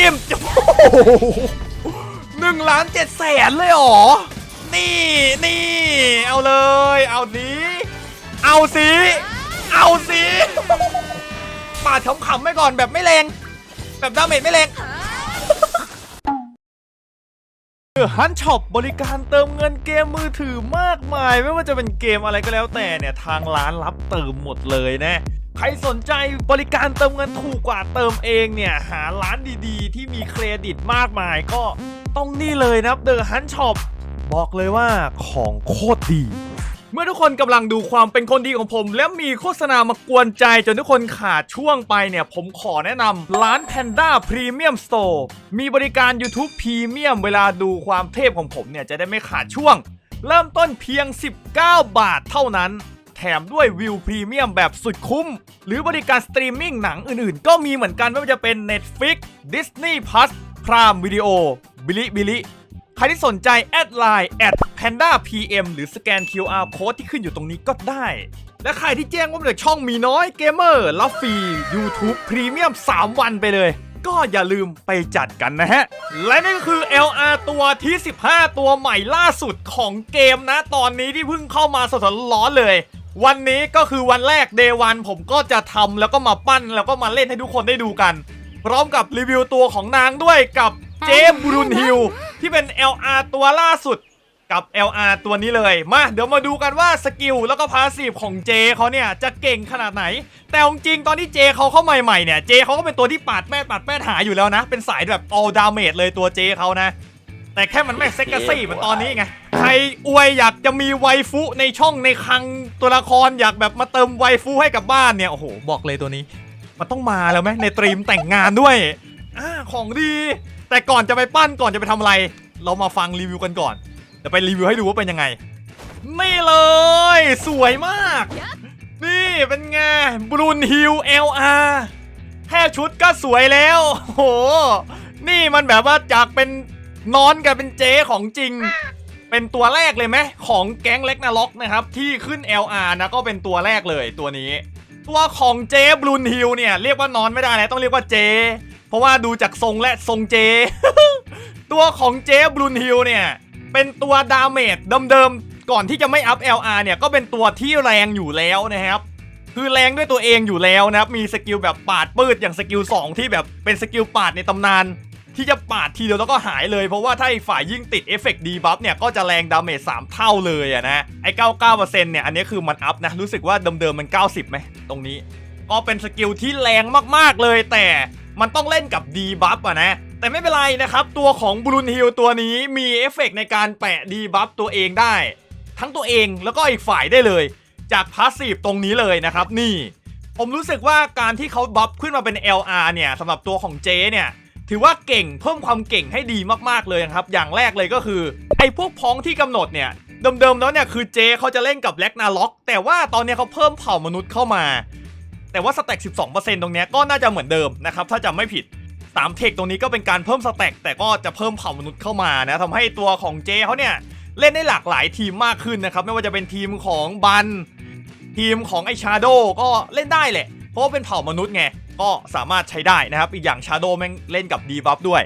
จิ้มหนึ่งล้านเจ็ดแสนเลยหรอ นี่นี่ เอาเลย เอานี้ เอาสิเอาสิปาดขำๆไปก่อนแบบไม่แรง แบบดาเมจไม่แรง ฮันช็อปบริการเติมเงินเกมมือถือมากมาย ไม่ว่าจะเป็นเกมอะไรก็แล้วแต่เนี่ยทางร้านรับเติมหมดเลยนะใครสนใจบริการเติมเงินถูกกว่าเติมเองเนี่ย หาร้านดีๆ ที่มีเครดิตมากมายก็ต้องนี่เลยนะครับเดอะฮันช็อปบอกเลยว่าของโคตรดี เมื่อทุกคนกำลังดูความเป็นคนดีของผม และมีโฆษณามากวนใจจนทุกคนขาดช่วงไปเนี่ย ผมขอแนะนำร้าน Panda Premium Store มีบริการ YouTube Premium เวลาดูความเทพของผมเนี่ย จะได้ไม่ขาดช่วง เริ่มต้นเพียง 19 บาทเท่านั้น แถมด้วยวิวพรีเมียมแบบสุดคุ้ม หรือบริการสตรีมมิ่งหนังอื่นๆ ก็มีเหมือนกันไม่ว่าจะเป็น Netflix Disney Plus Prime Video บิลิบิลิ ครที่สนใจแอดไลน์แอด panda pm หรือสแกน QR code ที่ขึ้นอยู่ตรงนี้ก็ได้ และใครที่แจ้งว่ามาจากช่องมีน้อยเกมเมอร์รับฟรี YouTube Premium 3วันไปเลย ก็อย่าลืมไปจัดกันนะฮะ และนี่ก็คือ LR ตัวที่ 15 ตัวใหม่ล่าสุดของเกมนะ ตอนนี้ที่เพิ่งเข้ามาสดๆร้อนเลยวันนี้ก็คือวันแรก Day 1ผมก็จะทำแล้วก็มาปั้นแล้วก็มาเล่นให้ทุกคนได้ดูกัน พร้อมกับรีวิวตัวของนางด้วยกับเจมบรูนฮิล ที่เป็น LR ตัวล่าสุดกับ LR ตัวนี้เลย มาเดี๋ยวมาดูกันว่าสกิลแล้วก็พาสซีฟของเจเขาเนี่ยจะเก่งขนาดไหน แต่เอาจริงตอนที่เจเขาเข้าใหม่ๆเนี่ยเจเขาก็เป็นตัวที่ปาดแม่ปาดแม่หาอยู่แล้วนะ เป็นสายแบบ all damage เลยตัวเจเขานะ แต่แค่มันไม่เซ็กซี่เหมือนตอนนี้ไง ใครอวยอยากจะมีไวฟุในช่องในคังตัวละครอยากแบบมาเติมไวฟุให้กับบ้านเนี่ยโอ้โหบอกเลยตัวนี้ มันต้องมาแล้วไหมในตรีมแต่งงานด้วยอ่าของดี แต่ก่อนจะไปปั้นก่อนจะไปทำอะไร เรามาฟังรีวิวกันก่อนเดี๋ยวไปรีวิวให้ดูว่าเป็นยังไง นี่เลย สวยมาก นี่เป็นไงบรูนฮิล LR แค่ชุดก็สวยแล้ว โห นี่มันแบบว่าจากเป็นนอนกับเป็นเจของจริง เป็นตัวแรกเลยไหมของแก๊งเล็กนาล็อกนะครับ ที่ขึ้น LR นะก็เป็นตัวแรกเลยตัวนี้ ตัวของเจบลูนฮิลเนี่ย เรียกว่านอนไม่ได้นะต้องเรียกว่าเจ เพราะว่าดูจากทรงและทรงเจ ตัวของเจบลูนฮิลเนี่ย เป็นตัวดาเมจเดิมๆ ก่อนที่จะไม่อัพ LR เนี่ย ก็เป็นตัวที่แรงอยู่แล้วนะครับ คือแรงด้วยตัวเองอยู่แล้วนะครับ มีสกิลแบบปาดปืดอย่างสกิล 2 ที่แบบเป็นสกิลปาดในตำนาน ที่จะปาดทีเดียวแล้วก็หายเลย เพราะว่าถ้าไอฝ่ายยิ่งติดเอฟเฟกต์ดีบัฟเนี่ยก็จะแรงดาเมจ3เท่าเลยอะนะไอ้99%เนี่ยอันนี้คือมันอัพนะรู้สึกว่าเดิมๆมัน 90ไหมตรงนี้ก็เป็นสกิลที่แรงมากๆเลยแต่ มันต้องเล่นกับดีบัฟอะนะแต่ไม่เป็นไรนะครับ ตัวของบรูนฮิลตัวนี้มีเอฟเฟกต์ในการแปะดีบัฟตัวเองได้ ทั้งตัวเองแล้วก็อีกฝ่ายได้เลย จากพาสซีฟตรงนี้เลยนะครับ นี่ ผมรู้สึกว่าการที่เขาบัฟขึ้นมาเป็น LR เนี่ยสำหรับตัวของเจเนี่ย ถือว่าเก่งเพิ่มความเก่งให้ดีมากๆเลยครับ อย่างแรกเลยก็คือ ไอ้พวกพ้องที่กำหนดเนี่ยเดิมๆแล้วเนี่ยคือเจเขาจะเล่นกับแล็กนาล็อกแต่ว่าตอนเนี้ยเขาเพิ่มเผ่ามนุษย์เข้ามา แต่ว่าสแต็ก12%ตรงเนี้ยก็น่าจะเหมือนเดิมนะครับถ้าจำไม่ผิดสามเทคตรงนี้ก็เป็นการเพิ่มสแต็กแต่ก็จะเพิ่มเผ่ามนุษย์เข้ามานะทำให้ตัวของเจเขาเนี่ยเล่นได้หลากหลายทีมมากขึ้นนะครับไม่ว่าจะเป็นทีมของบัน ทีมของไอชาโดก็เล่นได้แหละ เพราะว่าเป็นเผ่ามนุษย์ไงก็สามารถใช้ได้นะครับอีกอย่างชาโดแม่งเล่นกับดีบัฟด้วย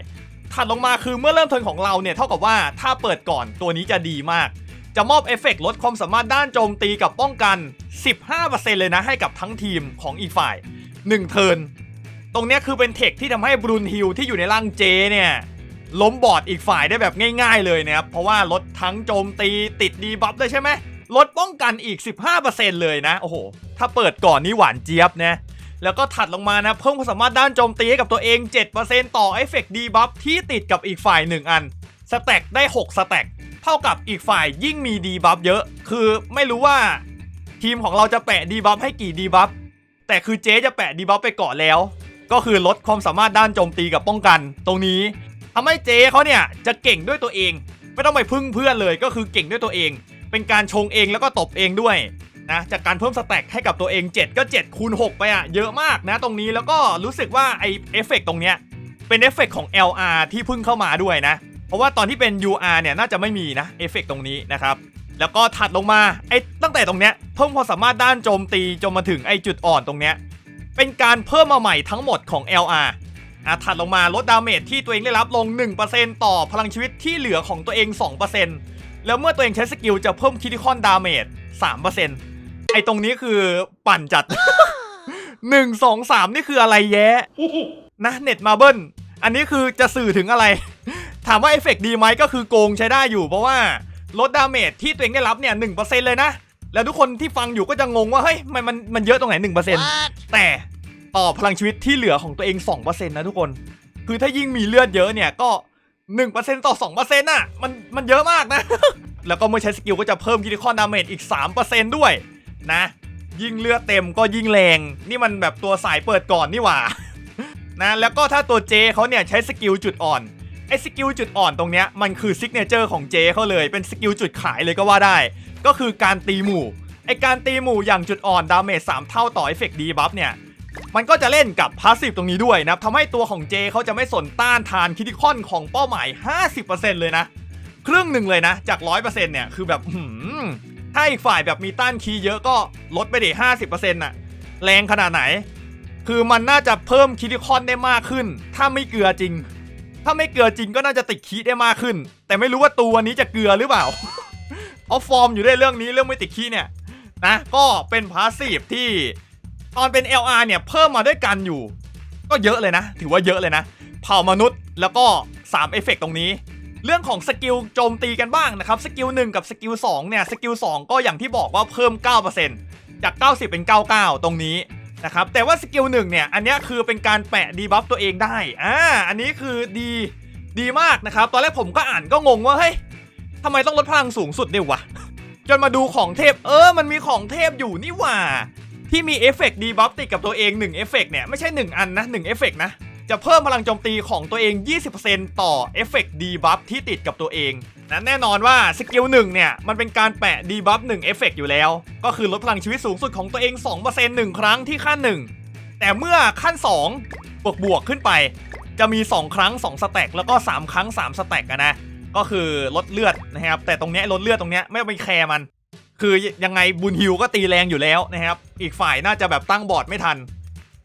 ถัดลงมาคือเมื่อเริ่มเทิร์นของเราเนี่ยเท่ากับว่าถ้าเปิดก่อนตัวนี้จะดีมาก จะมอบเอฟเฟกต์ลดความสามารถด้านโจมตีกับป้องกัน 15%เลยนะให้กับทั้งทีมของอีกฝ่าย 1 เทิร์น ตรงนี้คือเป็นเทคที่ทำให้บรูนฮิลที่อยู่ในร่างเจเนี่ยล้มบอดอีกฝ่ายได้แบบง่าย ๆ เลยนะครับ เพราะว่าลดทั้งโจมตีติดดีบัฟด้วยใช่ไหมลดป้องกันอีก 15%เลยนะ โอ้โห ถ้าเปิดก่อนนี่หวานเจี๊ยบนะ แล้วก็ถัดลงมานะ เพิ่มความสามารถด้านโจมตีให้กับตัวเอง 7%ต่อเอฟเฟกต์ดีบัฟที่ติดกับอีกฝ่าย 1 อัน สแต็กได้ 6 สแต็กเท่ากับอีกฝ่ายยิ่งมีดีบัฟเยอะ คือไม่รู้ว่าทีมของเราจะแปะดีบัฟให้กี่ดีบัฟแต่คือเจ๊จะแปะดีบัฟไปก่อนแล้ว ก็คือลดความสามารถด้านโจมตีกับป้องกัน ตรงนี้ทำให้เจ๊เขาเนี่ยจะเก่งด้วยตัวเอง ไม่ต้องไปพึ่งเพื่อนเลยก็คือเก่งด้วยตัวเอง เป็นการชงเองแล้วก็ตบเองด้วยนะจากการเพิ่มสแต็กให้กับตัวเอง 7 ก็ 7 คูณ 6 ไปอะเยอะมากนะตรงนี้แล้วก็รู้สึกว่าไอเอฟเฟกต์ตรงเนี้ยเป็นเอฟเฟกต์ของ LR ที่เพิ่งเข้ามาด้วยนะ เพราะว่าตอนที่เป็น UR เนี่ยน่าจะไม่มีนะเอฟเฟกต์ตรงนี้นะครับแล้วก็ถัดลงมาไอ้ตั้งแต่ตรงเนี้ยเพิ่มความสามารถด้านโจมตีจนมาถึงไอ้จุดอ่อนตรงเนี้ยเป็นการเพิ่มมาใหม่ทั้งหมดของ LR อะถัดลงมาลดดาเมจที่ตัวเองได้รับลง 1%ต่อพลังชีวิตที่เหลือของตัวเอง 2%แล้วเมื่อตัวเองใช้สกิลจะเพิ่มคิติคอนดาเมจ3%ไอตรงนี้คือปั่นจัด 1 2 3 นี่คืออะไรแย้นะเน็ตมาเบิลอันนี้คือจะสื่อถึงอะไร ถามว่าเอฟเฟกต์ดีไหมก็คือโกงใช้ได้อยู่เพราะว่าลดดาเมจที่ตัวเองได้รับเนี่ยหเลยนะ แล้วทุกคนที่ฟังอยู่ก็จะงงว่าเฮ้ยมันมันมันเยอะตรงไหน 1%แต่ต่อพลังชีวิตที่เหลือของตัวเอง 2%นะทุกคน คือถ้ายิ่งมีเลือดเยอะเนี่ยก็ 1%ต่อ2%น่ะมันมันเยอะมากนะ แล้วก็เมื่อใช้สกิลก็จะเพิ่มคิติคอนดาเมจอีก 3%ด้วยนะ ยิ่งเลือดเต็มก็ยิ่งแรง นี่มันแบบตัวสายเปิดก่อนนี่หว่านะแล้วก็ถ้าตัวเจเขาเนี่ยใช้สกิลจุดอ่อน ไอ้สกิลจุดอ่อนตรงเนี้ยมันคือซิกเนเจอร์ของเจเขาเลยเป็นสกิลจุดขายเลยก็ว่าได้ ก็คือการตีหมู่ไอการตีหมู่อย่างจุดอ่อนดาเมจ3เท่าต่อเอฟเฟกต์ดีบัฟเนี่ยมันก็จะเล่นกับพาสซีฟตรงนี้ด้วยนะทำให้ตัวของเจเขาจะไม่สนต้านทานคิติคอนของเป้าหมาย 50%เลยนะ ครึ่งหนึ่งเลยนะ จาก 100%เนี่ยคือแบบหืมถ้าอีกฝ่ายแบบมีต้านคีย์เยอะก็ลดไปดิ50%น่ะแรงขนาดไหน คือมันน่าจะเพิ่มคิติคอนได้มากขึ้น ถ้าไม่เกลือจริง ถ้าไม่เกลือจริงก็น่าจะติดคีได้มากขึ้น แต่ไม่รู้ว่าตัวนี้จะเกลือหรือเปล่าเอาฟอร์มอยู่ได้เรื่องนี้เรื่องไม่ติดคีเนี่ยนะก็เป็นพาสซีฟที่ตอนเป็น LR เนี่ยเพิ่มมาด้วยกันอยู่ ก็เยอะเลยนะ ถือว่าเยอะเลยนะ เผ่ามนุษย์แล้วก็3เอฟเฟกตรงนี้ เรื่องของสกิลโจมตีกันบ้างนะครับสกิล1กับสกิล2เนี่ยสกิล2ก็อย่างที่บอกว่าเพิ่ม 9%จาก 90 เป็น 99 ตรงนี้ นะครับแต่ว่าสกิล1เนี่ยอันนี้คือเป็นการแปะดีบัฟตัวเองได้อ่าอันนี้คือดีดีมากนะครับ ตอนแรกผมก็อ่านก็งงว่าเฮ้ยทำไมต้องลดพลังสูงสุดด้วยวะจนมาดูของเทพเออ มันมีของเทพอยู่นี่หว่า ที่มีเอฟเฟกต์ดีบัฟติดกับตัวเอง1เอฟเฟกต์เนี่ยไม่ใช่ 1 อันนะ1เอฟเฟกต์นะจะเพิ่มพลังโจมตีของตัวเอง 20%ต่อเอฟเฟกต์ดีบัฟที่ติดกับตัวเอง นะแน่นอนว่าสกิล1เนี่ย มันเป็นการแปะดีบัฟ1เอฟเฟกต์อยู่แล้ว ก็คือลดพลังชีวิตสูงสุดของตัวเอง 2% 1 ครั้งที่ขั้น 1 แต่เมื่อขั้น 2 บวกบวกขึ้นไป จะมี 2 ครั้ง 2 สแต็กแล้วก็ 3 ครั้ง 3 สแต็กนะ ก็คือลดเลือดนะครับ แต่ตรงเนี้ยลดเลือดตรงเนี้ยไม่ไปแคร์มัน คือยังไงบุญฮิวก็ตีแรงอยู่แล้วนะครับ อีกฝ่ายน่าจะแบบตั้งบอร์ดไม่ทัน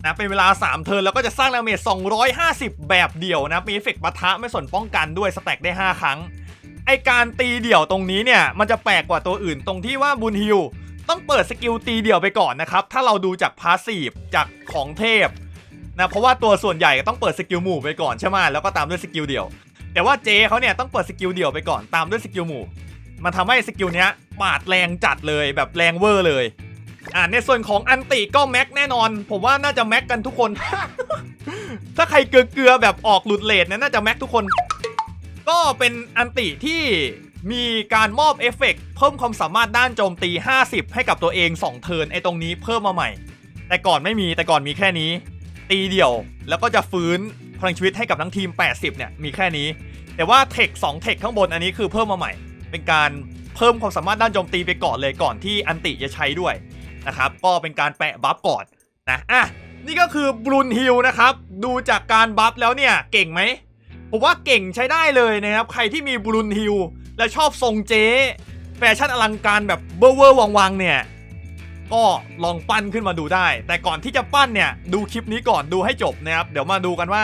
นะเป็นเวลา 3 เทิร์นแล้วก็จะสร้างดาเมจ250 แบบเดียวนะมีเอฟเฟกต์ปะทะไม่สนป้องกันด้วยสแต็กได้ 5 ครั้ง ไอการตีเดี่ยวตรงนี้เนี่ยมันจะแปลกกว่าตัวอื่นตรงที่ว่าบุญฮิวต้องเปิดสกิลตีเดี่ยวไปก่อนนะครับ ถ้าเราดูจากพาสซีฟจากของเทพนะเพราะว่าตัวส่วนใหญ่ต้องเปิดสกิลหมู่ไปก่อนใช่ไหมแล้วก็ตามด้วยสกิลเดี่ยว แต่ว่าเจเขาเนี่ยต้องเปิดสกิลเดี่ยวไปก่อนตามด้วยสกิลหมู่ มันทำให้สกิลเนี้ยปาดแรงจัดเลยแบบแรงเวอร์เลยอ่าในส่วนของอันติก็แม็กแน่นอน ผมว่าน่าจะแม็กกันทุกคน ถ้าใครเกลือแบบออกหลุดเลทเนี่ยน่าจะแม็กทุกคน ก็เป็นอันติที่มีการมอบเอฟเฟกต์เพิ่มความสามารถด้านโจมตี 50 ให้กับตัวเอง 2 เทิร์นไอตรงนี้เพิ่มมาใหม่ แต่ก่อนไม่มีแต่ก่อนมีแค่นี้ ตีเดี่ยวแล้วก็จะฟื้นพลังชีวิตให้กับทั้งทีม 80 เนี่ยมีแค่นี้ แต่ว่าเทค2เทคข้างบนอันนี้คือเพิ่มมาใหม่ เป็นการเพิ่มความสามารถด้านโจมตีไปก่อนเลยก่อนที่อันติจะใช้ด้วยนะครับก็เป็นการแปะบัฟก่อนนะอะนี่ก็คือบรูนฮิลนะครับดูจากการบัฟแล้วเนี่ยเก่งไหม ผมว่าเก่งใช้ได้เลยนะครับ ใครที่มีบรูนฮิลและชอบทรงเจ๊แฟชั่นอลังการแบบเบอร์เวอร์วังๆเนี่ย ก็ลองปั้นขึ้นมาดูได้ แต่ก่อนที่จะปั้นเนี่ย ดูคลิปนี้ก่อนดูให้จบนะครับ เดี๋ยวมาดูกันว่า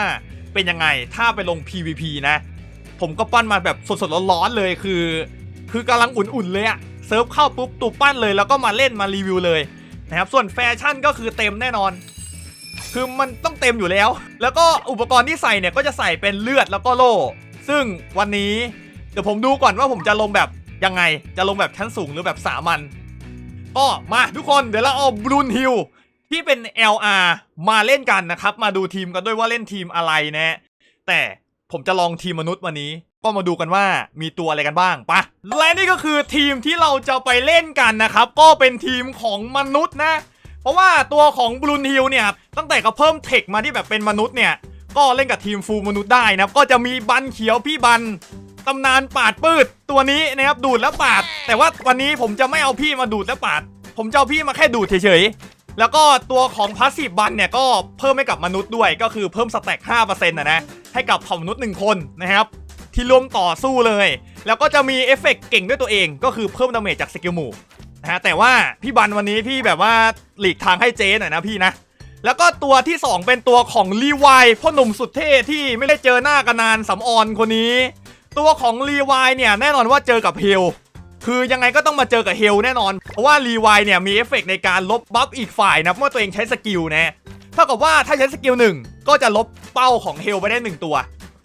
เป็นยังไงถ้าไปลง PVP นะ ผมก็ปั้นมาแบบสดๆร้อนๆเลยคือ คือกำลังอุ่นๆเลยอะเซิร์ฟเข้าปุ๊บตูปั้นเลยแล้วก็มาเล่นมารีวิวเลยนะครับส่วนแฟชั่นก็คือเต็มแน่นอน คือมันต้องเต็มอยู่แล้ว แล้วก็อุปกรณ์ที่ใส่เนี่ยก็จะใส่เป็นเลือดแล้วก็โล่ ซึ่งวันนี้เดี๋ยวผมดูก่อนว่าผมจะลงแบบยังไง จะลงแบบชั้นสูงหรือแบบสามัญก็มาทุกคนเดี๋ยวเราเอาบลูนฮิลที่เป็น LR มาเล่นกันนะครับ มาดูทีมกันด้วยว่าเล่นทีมอะไรนะแต่ผมจะลองทีมมนุษย์วันนี้ ก็มาดูกันว่ามีตัวอะไรกันบ้างปะและนี่ก็คือทีมที่เราจะไปเล่นกันนะครับ ก็เป็นทีมของมนุษย์นะ เพราะว่าตัวของบลูนฮิลเนี่ยตั้งแต่เขาเพิ่มเทคมาที่แบบเป็นมนุษย์เนี่ยก็เล่นกับทีมฟูลมนุษย์ได้นะครับก็จะมีบันเขียวพี่บันตำนานปาดปืดตัวนี้นะครับดูดแล้วปาด แต่ว่าวันนี้ผมจะไม่เอาพี่มาดูดแล้วปาด ผมจะเอาพี่มาแค่ดูดเฉยๆแล้วก็ตัวของพาสซีฟบันเนี่ยก็เพิ่มให้กับมนุษย์ด้วย ก็คือเพิ่มสแต็ก5%นะนะให้กับเผ่ามนุษย์ 1 คนนะครับที่ร่วมต่อสู้เลย แล้วก็จะมีเอฟเฟกต์เก่งด้วยตัวเอง ก็คือเพิ่มดาเมจจากสกิลหมู่ นะฮะแต่ว่าพี่บันวันนี้พี่แบบว่าหลีกทางให้เจหน่อยนะพี่นะ แล้วก็ตัวที่ 2 เป็นตัวของรีวายพ่อหนุ่มสุดเท่ที่ไม่ได้เจอหน้ากันนานสำออนคนนี้ ตัวของรีวายเนี่ยแน่นอนว่าเจอกับเฮลคือยังไงก็ต้องมาเจอกับเฮลแน่นอน เพราะว่ารีวายเนี่ยมีเอฟเฟกต์ในการลบบัฟอีกฝ่ายนะเมื่อตัวเองใช้สกิลนะเท่ากับว่าถ้าใช้สกิลหนึ่งก็จะลบเป้าของเฮลไปได้หนึ่งตัว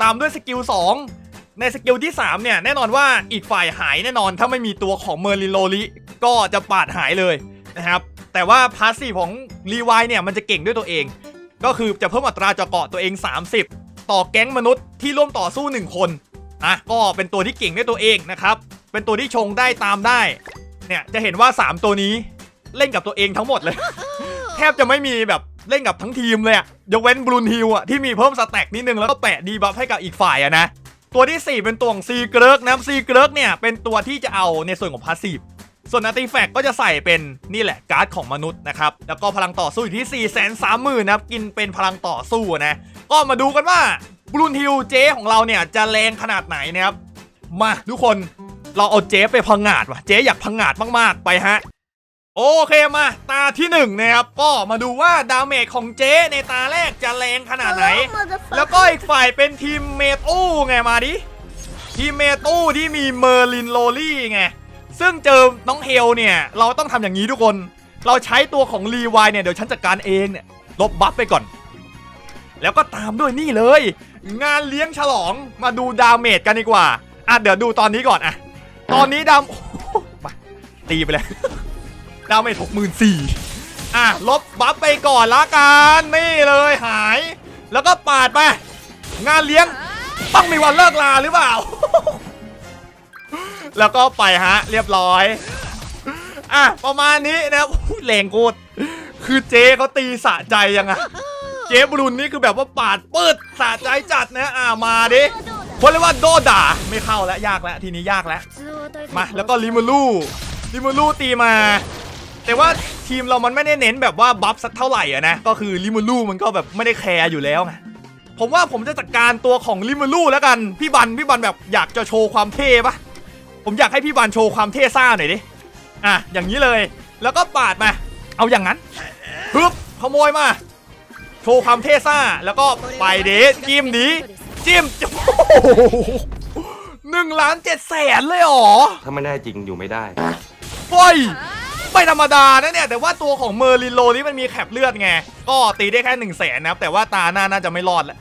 ตามด้วยสกิล2 ในสกิลที่ 3 เนี่ย แน่นอนว่าอีกฝ่ายหายแน่นอนถ้าไม่มีตัวของเมอร์ลินโลลิก็จะปาดหายเลยนะครับ แต่ว่าพาสซีฟของรีไวเนี่ยมันจะเก่งด้วยตัวเอง ก็คือจะเพิ่มอัตราเจาะเกาะตัวเอง 30 ต่อแก๊งมนุษย์ที่ร่วมต่อสู้ 1 คนอะก็เป็นตัวที่เก่งด้วยตัวเองนะครับ เป็นตัวที่ชงได้ตามได้ เนี่ยจะเห็นว่า 3 ตัวนี้เล่นกับตัวเองทั้งหมดเลย แทบจะไม่มีแบบเล่นกับทั้งทีมเลยอะยกเว้นบลูนฮิลอะที่มีเพิ่มสแต็กนิดนึงแล้วก็แปะดีบัฟให้กับอีกฝ่ายอะนะ ตัวที่ 4 เป็นตัวของซีเกริร์กนะครับซีเกริร์กเนี่ยเป็นตัวที่จะเอาในส่วนของพาสซีฟส่วนอัติแฟกก็จะใส่เป็นนี่แหละการ์ดของมนุษย์นะครับแล้วก็พลังต่อสู้อยู่ที่ 4 3 0 0 0 0นะครับกินเป็นพลังต่อสู้นะก็มาดูกันว่าบลูนฮิลเจของเราเนี่ยจะแรงขนาดไหนนะครับมาทุกคนเราเอาเจไปพังงาดว่ะเจอยากพังงาดมากๆไปฮะ โอเคมาตาที่หนึ่งนะครับก็มาดูว่าดาเมจของเจ๊ในตาแรกจะแรงขนาดไหน แล้วก็อีกฝ่ายเป็นทีมเมตู้ไงมาดิทีมเมตู้ที่มีเมอร์ลินโลลี่ไงซึ่งเจอน้องเฮลเนี่ย เราต้องทำอย่างนี้ทุกคน เราใช้ตัวของรีวายเนี่ย เดี๋ยวฉันจัดการเองเนี่ยลบบัฟไปก่อน แล้วก็ตามด้วยนี่เลย งานเลี้ยงฉลองมาดูดาเมจกันดีกว่าอะเดี๋ยวดูตอนนี้ก่อนอะตอนนี้ดามโอ้โหมาตีไปเลย ดาเมจหกหมื่นสี่อะลบบัฟไปก่อนละกันนี่เลยหาย แล้วก็ปาดไป งานเลี้ยงต้องมีวันเลิกลาหรือเปล่า แล้วก็ไปฮะ เรียบร้อยอะประมาณนี้นะครับอุ๊ยแรงโคตรคือเจ๊เขาตีสะใจยังอะเจ๊บรุนนี่คือแบบว่าปาดปืดสะใจจัดนะอะมาดิเพราะเรียกว่าโดด่าไม่เข้าแล้วยากแล้วทีนี้ยากแล้วมาแล้วก็ลิมูลูลิมูลูตีมา แต่ว่าทีมเรามันไม่ได้เน้นแบบว่าบัฟสักเท่าไหร่อะนะ ก็คือลิมูลูมันก็แบบไม่ได้แคร์อยู่แล้วไงผมว่าผมจะจัดการตัวของลิมูลูแล้วกัน พี่บันพี่บันแบบอยากจะโชว์ความเท่ปะผมอยากให้พี่บันโชว์ความเท่ซ่าหน่อยดิ อะอย่างนี้เลย แล้วก็ปาดมา เอาอย่างนั้นฮึบขโมยมา โชว์ความเท่ซ่า แล้วก็ไปเดสจิ้มดีจิ้มโอ้โหหนึ่งล้านเจ็ดแสนเลยเหรอ ถ้าไม่ได้จริงอยู่ไม่ได้เฮ้ย ไม่ธรรมดานะเนี่ยแต่ว่าตัวของเมอร์ลินโลนี่มันมีแคปเลือดไง ก็ตีได้แค่หนึ่งแสนนะครับแต่ว่าตาหน้าน่าจะไม่รอดแล้ว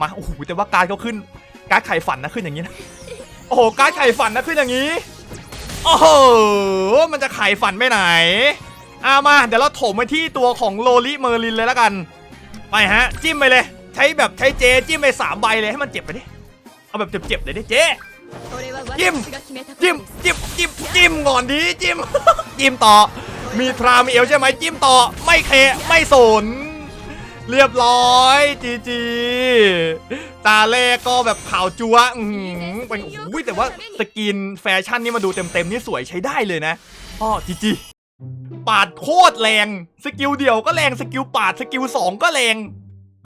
มาโอ้โหแต่ว่าการเขาขึ้น การไข่ฝันนะขึ้นอย่างนี้นะโอ้โหการไข่ฝันนะขึ้นอย่างนี้โอ้โหมันจะไข่ฝันไปไหนอามาเดี๋ยวเราถมไปที่ตัวของโลลิเมอร์ลินเลยแล้วกัน ไปฮะ จิ้มไปเลย ใช้แบบใช้เจจิ้มไปสามใบเลยให้มันเจ็บไปดิเอาแบบเจ็บๆเลยดิเจ จิ้มจิ้มจิ้มจิ้มจิ้มก่อนดีจิ้มจิ้มต่อ มีทรามีเอลใช่ไหมจิ้มต่อ ไม่เคไม่สน เรียบร้อยจีจีตาแรกก็แบบขาวจัวอือหือเป็นโอ้ยแต่ว่าสกินแฟชั่นนี่มาดูเต็มๆนี่สวยใช้ได้เลยนะอ้อจีจีปาดโคตรแรง สกิลเดียวก็แรงสกิลปาดสกิลสองก็แรง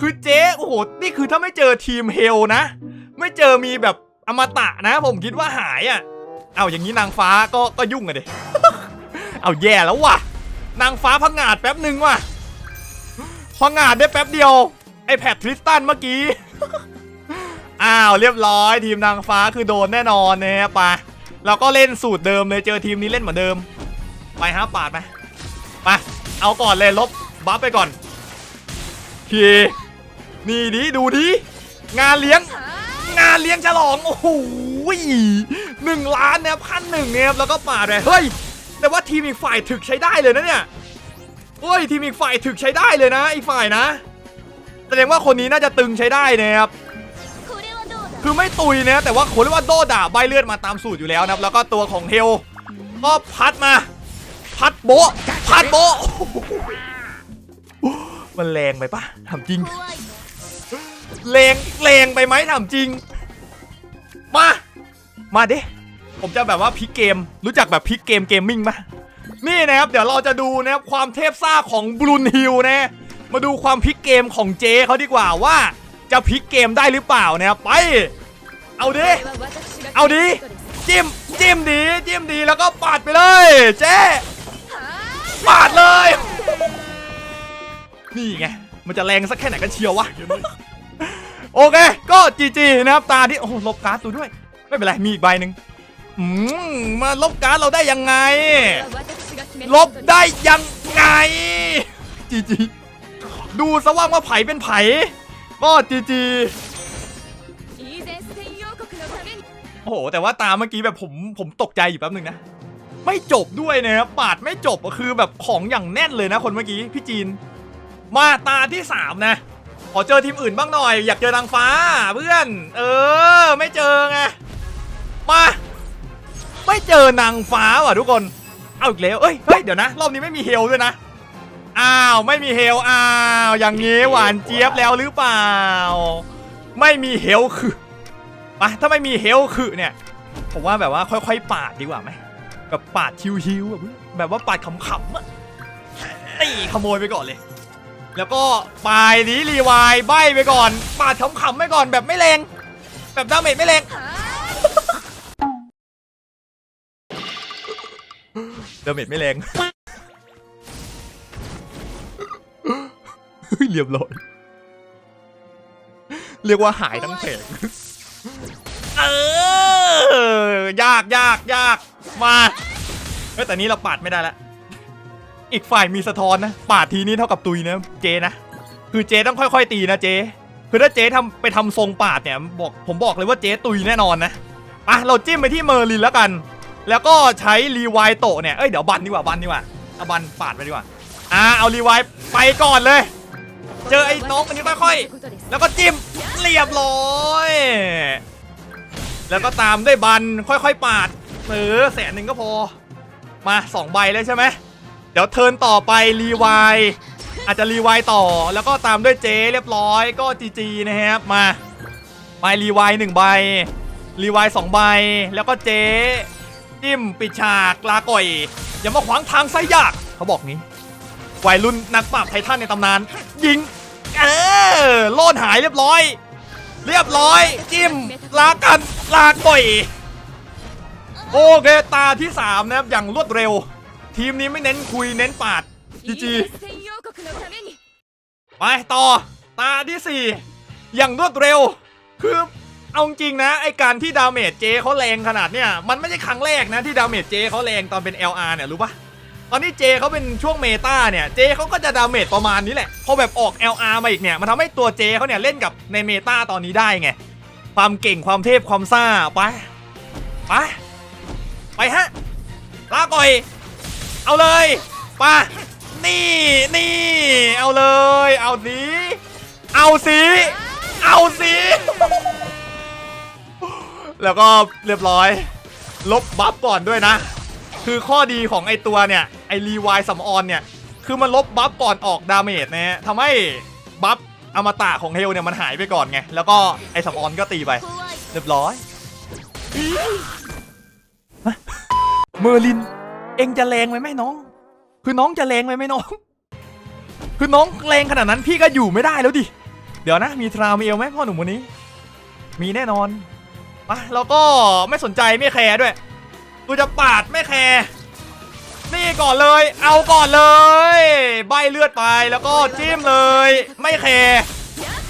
คือเจ๊โอ้โห นี่คือถ้าไม่เจอทีมเฮลนะ ไม่เจอมีแบบ อมตะนะ ผมคิดว่าหายอะ เอาอย่างนี้นางฟ้าก็ก็ยุ่งอะเดเอาแย่แล้วว่ะ นางฟ้าพังงาดแป๊บหนึ่งว่ะพังงาดได้แป๊บเดียว ไอแพททริสตันเมื่อกี้ อ้าวเรียบร้อย ทีมนางฟ้าคือโดนแน่นอนเนี่ยไปเราก็เล่นสูตรเดิมเลยเจอทีมนี้เล่นเหมือนเดิม ไปฮะปาดไปไปเอาก่อนเลยลบบัฟไปก่อนทีนี่ดิดูดิงานเลี้ยง งานเลี้ยงฉลอง โอ้โหหนึ่งล้านเนี่ยพันหนึ่งเนี่ยครับแล้วก็ปาเลยเฮ้ย แต่ว่าทีมอีกฝ่ายถึกใช้ได้เลยนะเนี่ยเฮ้ยทีมอีกฝ่ายถึกใช้ได้เลยนะ อีกฝ่ายนะ แสดงว่าคนนี้น่าจะตึงใช้ได้นะครับคือไม่ตุยนะแต่ว่าคนเรียกว่าโดด่าใบเลือดมาตามสูตรอยู่แล้วนะครับ แล้วก็ตัวของเฮลก็พัดมา พัดโบพัดโบมันแรงไปปะถามจริง เลงเลงไปไหมถามจริง มา มาดิผมจะแบบว่าพลิกเกม รู้จักแบบพลิกเกมเกมมิ่งปะนี่นะครับ เดี๋ยวเราจะดูนะครับความเทพซ่าของบรูนฮิลนะมาดูความพลิกเกมของเจเขาดีกว่าว่า จะพลิกเกมได้หรือเปล่านะครับไป เอาดิเอาดิจิ้มจิ้มดีจิ้มดีแล้วก็ปาดไปเลย เจ๊ปาดเลย นี่ไง มันจะแรงสักแค่ไหนกันเชียววะ โอเค ก็จีจีนะครับตาที่โอ้ลบการ์ดตัวด้วย ไม่เป็นไร มีอีกใบหนึ่งอืมมาลบการ์ดเราได้ยังไง ลบได้ยังไงจีจีดูซะว่าว่าไผ่เป็นไผ่ก็จีจีโอ้โห แต่ว่าตาเมื่อกี้แบบผมผมตกใจอยู่แป๊บหนึ่งนะ ไม่จบด้วยนะครับปาดไม่จบคือแบบของอย่างแน่นเลยนะคนเมื่อกี้ พี่จีน มาตาที่ 3 นะ อเจอทีมอื่นบ้างหน่อย อยากเจอนางฟ้าเพื่อน เออ ไม่เจอไง มา ไม่เจอนางฟ้าว่ะทุกคน เอาอีกแล้วเอ้ยเฮ้ยเดี๋ยวนะ รอบนี้ไม่มีเฮลด้วยนะ อ้าว ไม่มีเฮล อ้าว อย่างงี้หวานเจี๊ยบแล้วหรือเปล่า ไม่มีเฮลคือไปถ้าไม่มีเฮลคือเนี่ย ผมว่าแบบว่าค่อยๆ ปาดดีกว่าไหมแบบปาดชิวๆแบบว่าปาดขำๆอะตีขโมยไปก่อนเลย แล้วก็ปลายนี้รีวายใบไปก่อนปาดขำๆไปก่อนแบบไม่แรง แบบดาเมจไม่แรงดาเมจไม่แรงเรียบร้อยเรียกว่าหายทั้งแผงเออ ยากยากยากมา เฮ้แต่นี้เราปาดไม่ได้ละ อีกฝ่ายมีสะท้อนนะปาดทีนี้เท่ากับตุยนะเจนะ คือเจต้องค่อย ๆ ตีนะเจ คือถ้าเจทำไปทำทรงปาดเนี่ยบอกผมบอกเลยว่าเจตุยแน่นอนนะอะเราจิ้มไปที่เมอร์ลินแล้วกัน แล้วก็ใช้รีไวโตเนี่ยเอ้ยเดี๋ยวบันดีกว่าบันดีกว่าเอาบันปาดไปดีกว่าอ่าเอารีไวไปก่อนเลย เจอไอ้น้องคนนี้ค่อยๆแล้วก็จิ้มเรียบร้อยแล้วก็ตามด้วยบันค่อยๆปาดเออแสนหนึ่งก็พอมาสองใบเลยใช่ไหม ดี๋ยวเทิร์นต่อไปรีไวายอาจจะรีไวายต่อแล้วก็ตามด้วยเจเรียบร้อยก็จีจีนะครับมาไปรีไวายหนึ่งใบรีไวายสองใบแล้วก็เจจิ้มปิดฉากลาก่อย อย่ามาขวางทางไซยากเขาบอกงี้วัยรุ่นนักปราบไททันในตำนาน ยิง เออโล่นหายเรียบร้อย เรียบร้อย จิ้มลากันลาก่อย โอเคตาที่ 3 นะครับ อย่างรวดเร็ว ทีมนี้ไม่เน้นคุยเน้นปาดจีจีไปต่อ ตาที่ 4 อย่างรวดเร็ว คือเอาจริงนะ ไอการที่ดาเมจเจเขาแรงขนาดเนี้ยมันไม่ใช่ครั้งแรกนะที่ดาเมจเจเขาแรงตอนเป็น LR เนี่ยรู้ปะตอนนี้เจเขาเป็นช่วงเมตาเนี่ยเจเขาก็จะดาเมจประมาณนี้แหละ พอแบบออก LR มาอีกเนี่ย มันทำให้ตัวเจเขาเนี่ยเล่นกับในเมตาตอนนี้ได้ไง ความเก่งความเทพความซ่าไปไปไปฮะลาก่อย เอาเลยไป่ะนี่นี่ เอาเลย เอาสิเอาสิเอาสิแล้วก็เรียบร้อย ลบบัฟก่อนด้วยนะ คือข้อดีของไอตัวเนี่ย ไอรีวายสัมออนเนี่ย คือมันลบบัฟก่อนออกดาเมจนะฮะทำให้บัฟอมตะของเฮลเนี่ยมันหายไปก่อนไง แล้วก็ไอสัมออนก็ตีไป เรียบร้อย เมอร์ลิน เองจะแรงไหมไหมน้อง คือน้องจะแรงไหมไหมน้อง คือน้องแรงขนาดนั้นพี่ก็อยู่ไม่ได้แล้วดิ เดี๋ยวนะ มีทราเมลไหมพ่อหนุ่มวันนี้ มีแน่นอนมาแล้วก็ไม่สนใจไม่แคร์ด้วย กูจะปาดไม่แคร์นี่ก่อนเลย เอาก่อนเลย ใบเลือดไปแล้วก็จิ้มเลย ไม่แคร์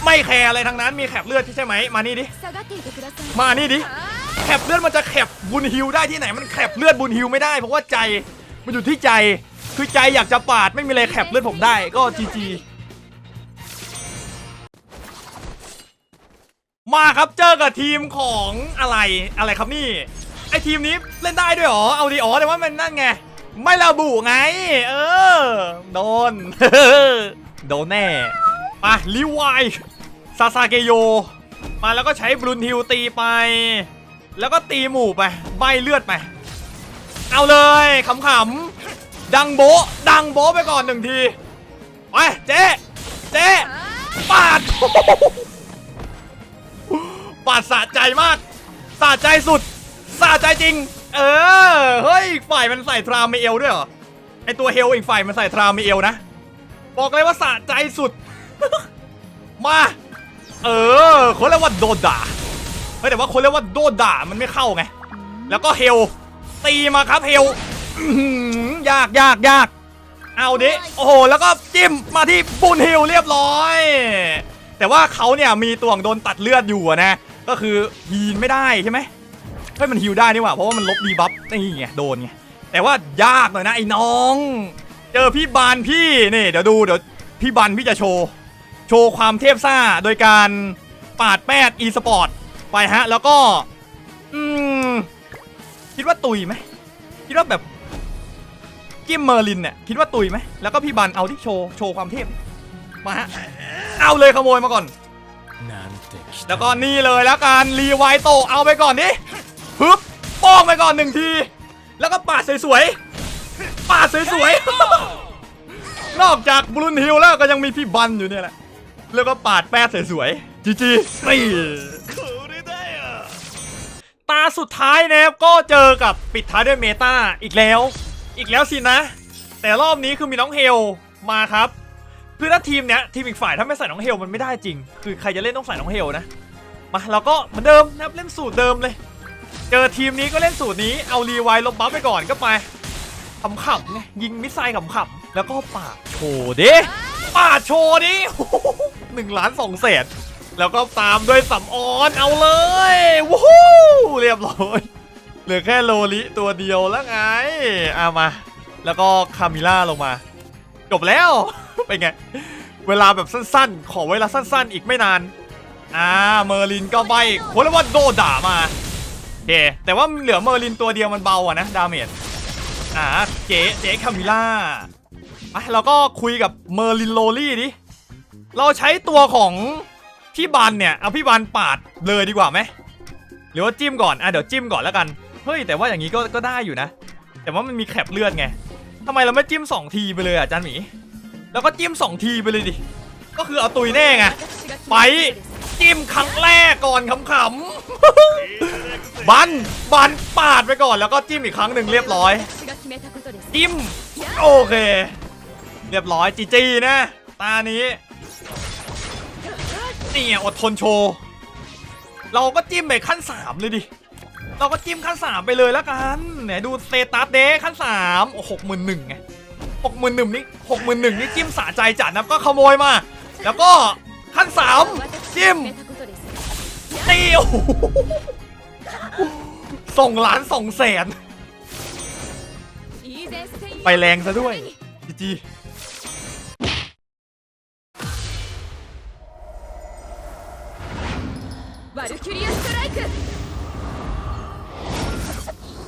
ไม่แคร์อะไรทั้งนั้นมีแคปเลือดใช่ไหมมานี่ดิ มานี่ดิ แคปเลือดมันจะแคปบุญฮิวได้ที่ไหน มันแคปเลือดบุญฮิวไม่ได้ เพราะว่าใจมันอยู่ที่ใจ คือใจอยากจะปาดไม่มีอะไรแคปเลือดผมได้ก็จีจีมาครับเจอกับทีมของอะไรอะไรครับนี่ ไอทีมนี้เล่นได้ด้วยหรอเอาดีอ๋อแต่ว่ามันนั่นไง ไม่ระบุไง เออ โดน โดนแน่มาลิวายซาซาเกโย มาแล้วก็ใช้บลูนฮิลตีไป แล้วก็ตีหมู่ไป ใบเลือดไป เอาเลยขำๆ ดังโบะดังโบะไปก่อนหนึ่งที ไปเจ๊เจ๊ปาด ปาดสะใจมาก สะใจสุด สะใจจริง เออ เฮ้ยอีกฝ่ายมันใส่ทรามเอลด้วยเหรอ ไอตัวเฮลอีกฝ่ายมันใส่ทรามเอลนะ บอกเลยว่าสะใจสุด มา เออ คนเรียกว่าโดนด่า ฮ้ยแต่ว่าคนเรียกว่าโดนด่ามันไม่เข้าไง แล้วก็เฮลตีมาครับเฮลอื้อหือยากยากยากเอาดิโอ้โหแล้วก็จิ้มมาที่บุญฮิลเรียบร้อย แต่ว่าเขาเนี่ยมีตัวของโดนตัดเลือดอยู่อะนะ ก็คือฮีนไม่ได้ใช่ไหมเฮ้ยมันฮิลได้นี่หว่าเพราะว่ามันลบดีบัฟนี่ไงโดนไงแต่ว่ายากหน่อยนะไอ้น้อง เจอพี่บานพี่นี่เดี๋ยวดูเดี๋ยวพี่บันพี่จะโชว์ โชว์ความเทพซ่าโดยการปาดแปดอีสปอร์ต ไปฮะ แล้วก็ อืม คิดว่าตุยไหม คิดว่าแบบกิมเมอร์ลินเนี่ยคิดว่าตุยไหม แล้วก็พี่บันเอาที่โชว์ โชว์ความเทพ มาฮะ เอาเลยขโมยมาก่อน แล้วก็นี่เลยแล้วการรีไวโตเอาไปก่อนดิฮึบป้องไปก่อนหนึ่งที แล้วก็ปาดสวยๆปาดสวยๆ นอกจากบลูนฮิลแล้วก็ยังมีพี่บันอยู่เนี่ยแหละ แล้วก็ปาดแป้สวยๆจีจีสี่ ตาสุดท้ายนะครับก็เจอกับปิดท้ายด้วยเมตาอีกแล้ว อีกแล้วสินะ แต่รอบนี้คือมีน้องเฮลมาครับคือถ้าทีมเนี้ยทีมอีกฝ่ายถ้าไม่ใส่น้องเฮลมันไม่ได้จริง คือใครจะเล่นต้องใส่น้องเฮลนะมาเราก็เหมือนเดิมนะครับเล่นสูตรเดิมเลย เจอทีมนี้ก็เล่นสูตรนี้เอารีไวล์ลบบัฟไปก่อนก็ไปขำๆไงยิงมิสไซล์ขำๆแล้วก็ปาดโชว์ดิปาดโชว์ดิหนึ่งล้านสองแสน แล้วก็ตามด้วยสำออนเอาเลยวู้ฮู้เรียบร้อยเหลือแค่โลลิตัวเดียวแล้วไงเอามา แล้วก็คามิล่าลงมา จบแล้ว เป็นไง เวลาแบบสั้นๆ ขอเวลาสั้นๆ อีกไม่นาน อ่าเมอร์ลินก็ใบโคเรียกว่าโดด่ามาเคแต่ว่าเหลือเมอร์ลินตัวเดียวมันเบาอะนะ ดาเมจอ่าเจ๊เจ๊คามิล่าอะเราก็คุยกับเมอร์ลินโลลี่ดิเราใช้ตัวของ พี่บันเนี่ยเอาพี่บันปาดเลยดีกว่าไหมหรือว่าจิ้มก่อนอะเดี๋ยวจิ้มก่อนแล้วกันเฮ้ยแต่ว่าอย่างนี้ก็ก็ได้อยู่นะ แต่ว่ามันมีแคปเลือดไงทำไมเราไม่จิ้มสองทีไปเลยอะจันหมีแล้วก็จิ้มสองทีไปเลยดิก็คือเอาตุยแน่ไงไปจิ้มครั้งแรกก่อนขำๆบันบันปาดไปก่อนแล้วก็จิ้มอีกครั้งหนึ่งเรียบร้อย จิ้มโอเค เรียบร้อยจีจีนะตานี้ นี่ไงอดทนโชว์ เราก็จิ้มไปขั้นสามเลยดิ เราก็จิ้มขั้นสามไปเลยแล้วกันเนี่ยดูสเตตัสเดขั้นสามโอ้หกหมื่นหนึ่งไงหกหมื่นหนึ่งนี่หกหมื่นหนึ่งนี่จิ้มสะใจจัดนะก็ขโมยมา แล้วก็ขั้นสามจิ้มตีโอ้โหส่งล้านส่งแสน ไปแรงซะด้วยจี จี ワルキュリアストライク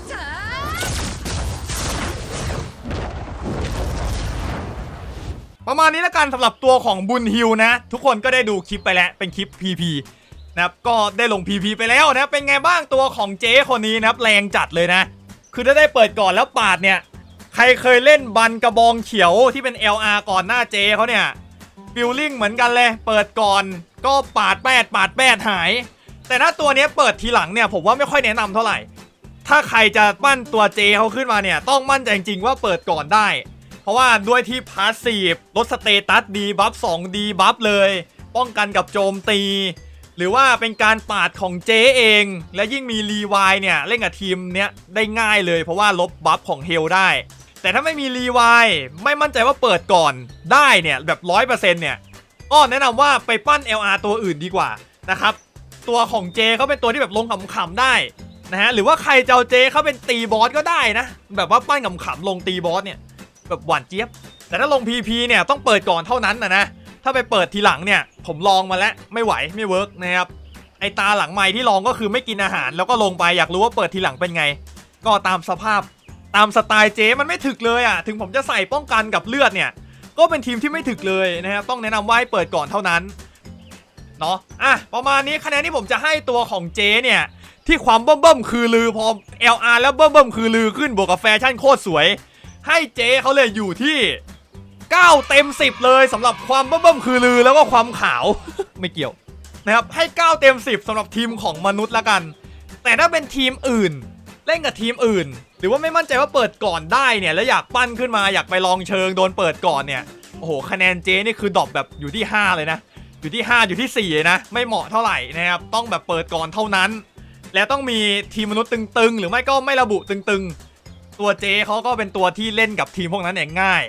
さあ ประมาณนี้แล้วกันสำหรับตัวของบุญฮิวนะ ทุกคนก็ได้ดูคลิปไปแล้วเป็นคลิป PP นะครับก็ได้ลง PP ไปแล้วนะเป็นไงบ้างตัวของเจ๊คนนี้นะครับแรงจัดเลยนะ คือถ้าได้เปิดก่อนแล้วปาดเนี่ย ใครเคยเล่นบันกระบองเขียวที่เป็น LR ก่อนหน้าเจ๊เขาเนี่ยฟิลลิ่งเหมือนกันเลย เปิดก่อนก็ปาดแปดปาดแปดหาย แต่ถ้าตัวนี้เปิดทีหลังเนี่ยผมว่าไม่ค่อยแนะนำเท่าไหร่ ถ้าใครจะปั้นตัวเจเขาขึ้นมาเนี่ยต้องมั่นใจจริงๆว่าเปิดก่อนได้ เพราะว่าด้วยที่พาสซีฟลดสเตตัสดีบัฟ2ดีบัฟเลย ป้องกันกับโจมตี หรือว่าเป็นการปาดของเจเอง และยิ่งมีรีวายเนี่ยเล่นกับทีมเนี้ยได้ง่ายเลยเพราะว่าลบบัฟของเฮลได้ แต่ถ้าไม่มีรีวายไม่มั่นใจว่าเปิดก่อนได้เนี่ยแบบร้อยเปอร์เซ็นต์เนี่ยก็แนะนำว่าไปปั้น LR ตัวอื่นดีกว่านะครับ ตัวของเจเขาเป็นตัวที่แบบลงขำๆได้นะฮะหรือว่าใครจะเอาเจเขาเป็นตีบอสก็ได้นะ แบบว่าปั้นขำๆลงตีบอสเนี่ยแบบหวานเจี๊ยบ แต่ถ้าลง PP เนี่ยต้องเปิดก่อนเท่านั้นนะนะถ้าไปเปิดทีหลังเนี่ยผมลองมาแล้วไม่ไหวไม่เวิร์กนะครับไอตาหลังไม้ที่ลองก็คือไม่กินอาหาร แล้วก็ลงไปอยากรู้ว่าเปิดทีหลังเป็นไง ก็ตามสภาพตามสไตล์เจมันไม่ถึกเลยอะถึงผมจะใส่ป้องกันกับเลือดเนี่ยก็เป็นทีมที่ไม่ถึกเลยนะครับต้องแนะนำว่าให้เปิดก่อนเท่านั้น เนาะอะประมาณนี้คะแนนที่ผมจะให้ตัวของเจเนี่ยที่ความเบิ่มเบิ่มๆคือลือพอ LR แล้วเบิ่มเบิ่มๆคือลือขึ้นบวกกับแฟชั่นโคตรสวย ให้เจเขาเลยอยู่ที่ 9 เต็ม 10 เลยสำหรับความเบิ่มเบิ่มๆคือลือแล้วก็ความขาว ไม่เกี่ยวนะครับให้ 9 เต็ม 10สำหรับทีมของมนุษย์ละกัน แต่ถ้าเป็นทีมอื่น เล่นกับทีมอื่น หรือว่าไม่มั่นใจว่าเปิดก่อนได้เนี่ยแล้วอยากปั้นขึ้นมาอยากไปลองเชิงโดนเปิดก่อนเนี่ยโอ้โหคะแนนเจนี่คือดรอปแบบอยู่ที่ 5 เลยนะ อยู่ที่ 5 อยู่ที่4เลยนะ ไม่เหมาะเท่าไหร่นะครับ ต้องแบบเปิดก่อนเท่านั้น และต้องมีทีมมนุษย์ตึงๆ หรือไม่ก็ไม่ระบุตึงๆ ตัวเจเขาก็เป็นตัวที่เล่นกับทีมพวกนั้นเนี่ยง่าย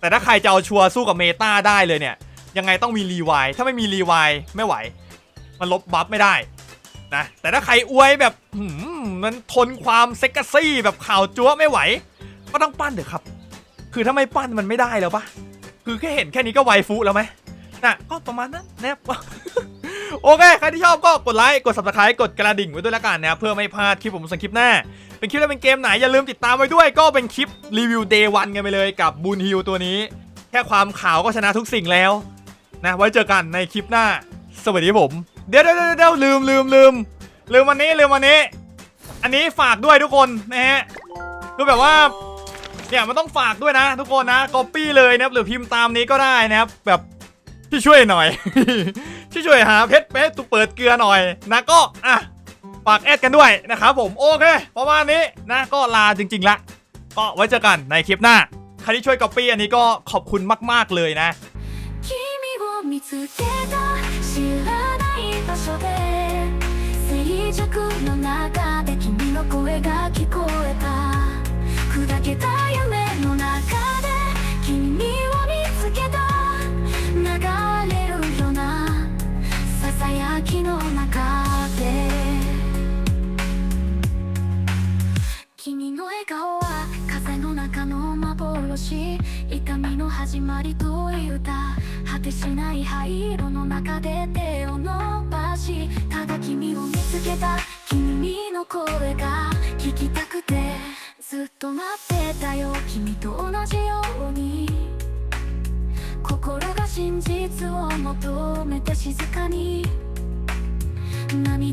แต่ถ้าใครจะเอาชัวร์สู้กับเมตาได้เลยเนี่ย ยังไงต้องมีรีไวล์ถ้าไม่มีรีไวล์ไม่ไหว มันลบบัฟไม่ได้นะแต่ถ้าใครอวยแบบมมันทนความเซ็กซี่แบบข่าวจั๊วไม่ไหว ก็ต้องปั้นเถอะครับ คือถ้าไม่ปั้นมันไม่ได้แล้วปะคือแค่เห็นแค่นี้ก็ไวฟุแล้วไหม น่ะก็ประมาณนั้นแนบโอเค ใครที่ชอบก็กดไลค์ กด subscribe กดกระดิ่งไว้ด้วยละกันนะครับเพื่อไม่พลาดคลิปผมสังคลิปหน้า เป็นคลิปแล้วเป็นเกมไหน อย่าลืมติดตามไว้ด้วย ก็เป็นคลิปรีวิว day 1กันไปเลยกับบูนฮิลตัวนี้ แค่ความขาวก็ชนะทุกสิ่งแล้ว นะ ไว้เจอกันในคลิปหน้า สวัสดีผม เดี๋ยวเดี๋ยวเดี๋ยวลืมลืมลืมลืมวันนี้ลืมวันนี้ อันนี้ฝากด้วยทุกคนนะฮะคือแบบว่าเนี่ยมันต้องฝากด้วยนะ ทุกคนนะก๊อปปี้เลยนะครับหรือพิมพ์ตามนี้ก็ได้นะครับแบบ ช่วยช่วยๆหน่อย ช่วยช่วยๆหาเพชรเพชรตุเปิดเกลือหน่อยนะก็อ่ะฝากแอดกันด้วยนะครับผมโอเคประมาณนี้นะก็ลาจริงๆละก็ไว้เจอกันในคลิปหน้า ใครที่ช่วยก๊อปปี้อันนี้ก็ขอบคุณมากๆเลยนะ 君を見つけた 幻痛みの始まりという歌果てしない灰色の中で手を伸ばしただ君を見つけた君の声が聞きたくてずっと待ってたよ君と同じように心が真実を求めて静かに涙